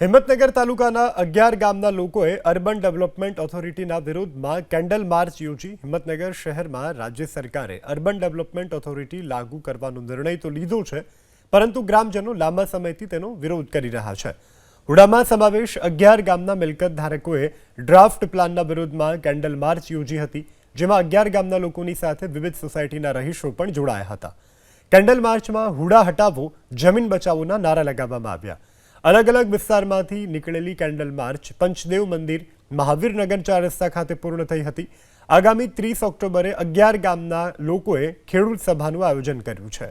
હિંમતનગર તાલુકાના અગિયાર ગામના લોકોએ અર્બન ડેવલપમેન્ટ ઓથોરિટીના વિરોધમાં કેન્ડલ માર્ચ યોજી હિંમતનગર શહેરમાં રાજ્ય સરકારે અર્બન ડેવલપમેન્ટ ઓથોરિટી લાગુ કરવાનો નિર્ણય તો લીધો છે, પરંતુ ગ્રામજનો લાંબા સમયથી તેનો વિરોધ કરી રહ્યા છે. હુડામાં સમાવેશ અગિયાર ગામના મિલકત ધારકોએ ડ્રાફ્ટ પ્લાનના વિરોધમાં કેન્ડલ માર્ચ યોજી હતી, જેમાં અગિયાર ગામના લોકોની સાથે વિવિધ સોસાયટીના રહીશો પણ જોડાયા હતા. કેન્ડલ માર્ચમાં હુડા હટાવો, જમીન બચાવોના નારા લગાવવામાં આવ્યા. અલગ અલગ વિસ્તારમાંથી નીકળેલી કેન્ડલ માર્ચ પંચદેવ મંદિર મહાવીરનગર ચાર રસ્તા ખાતે પૂર્ણ થઈ હતી. આગામી ત્રીસ ઓક્ટોબરે અગિયાર ગામના લોકોએ ખેડૂત સભાનું આયોજન કર્યું છે.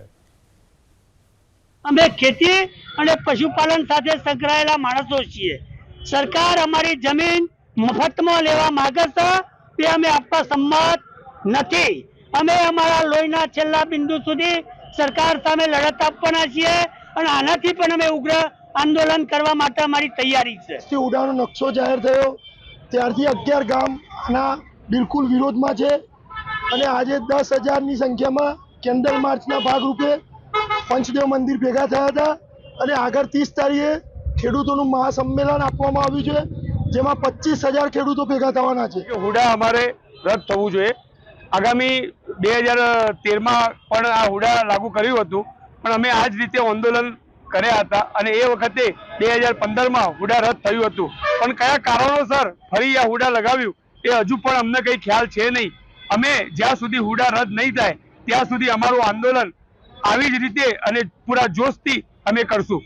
અમે ખેતી અને પશુપાલન સાથે સંકળાયેલા માણસો છીએ. સરકાર અમારી જમીન મફતમાં લેવા માંગે છે તે અમે આપવા સંમત નથી. અમે અમારા લોહીના છેલ્લા બિંદુ સુધી સરકાર સામે લડત આપવાના છીએ અને આનાથી પણ અમે ઉગ્ર આંદોલન કરવા માટે અમારી તૈયારી છે. શ્રી ઉડાનો નકશો જાહેર થયો ત્યારથી અગિયાર ગામ આના બિલકુલ વિરોધમાં છે અને આજે દસ હજારની સંખ્યામાં કેન્ડલ માર્ચના ભાગરૂપે પંચદેવ મંદિર ભેગા થયા હતા અને આગળ ત્રીસ તારીખે ખેડૂતોનું મહાસંમેલન આપવામાં આવ્યું છે જેમાં પચીસ હજાર ખેડૂતો ભેગા થવાના છે. કે હુડા અમારે રદ થવું જોઈએ. આગામી બે હજાર તેરમાં પણ આ હુડા લાગુ કર્યું હતું પણ અમે આ જ રીતે આંદોલન કર્યા હતા અને એ વખતે બે હજાર હુડા રદ થયું હતું. પણ કયા કારણોસર ફરી આ હુડા લગાવ્યું? એ હજુ પણ અમને કંઈ ખ્યાલ છે નહીં. અમે જ્યાં સુધી હુડા રદ નહીં થાય, ત્યાં સુધી અમારું આંદોલન આવી જ રીતે અને પૂરા જોશથી અમે કરશું.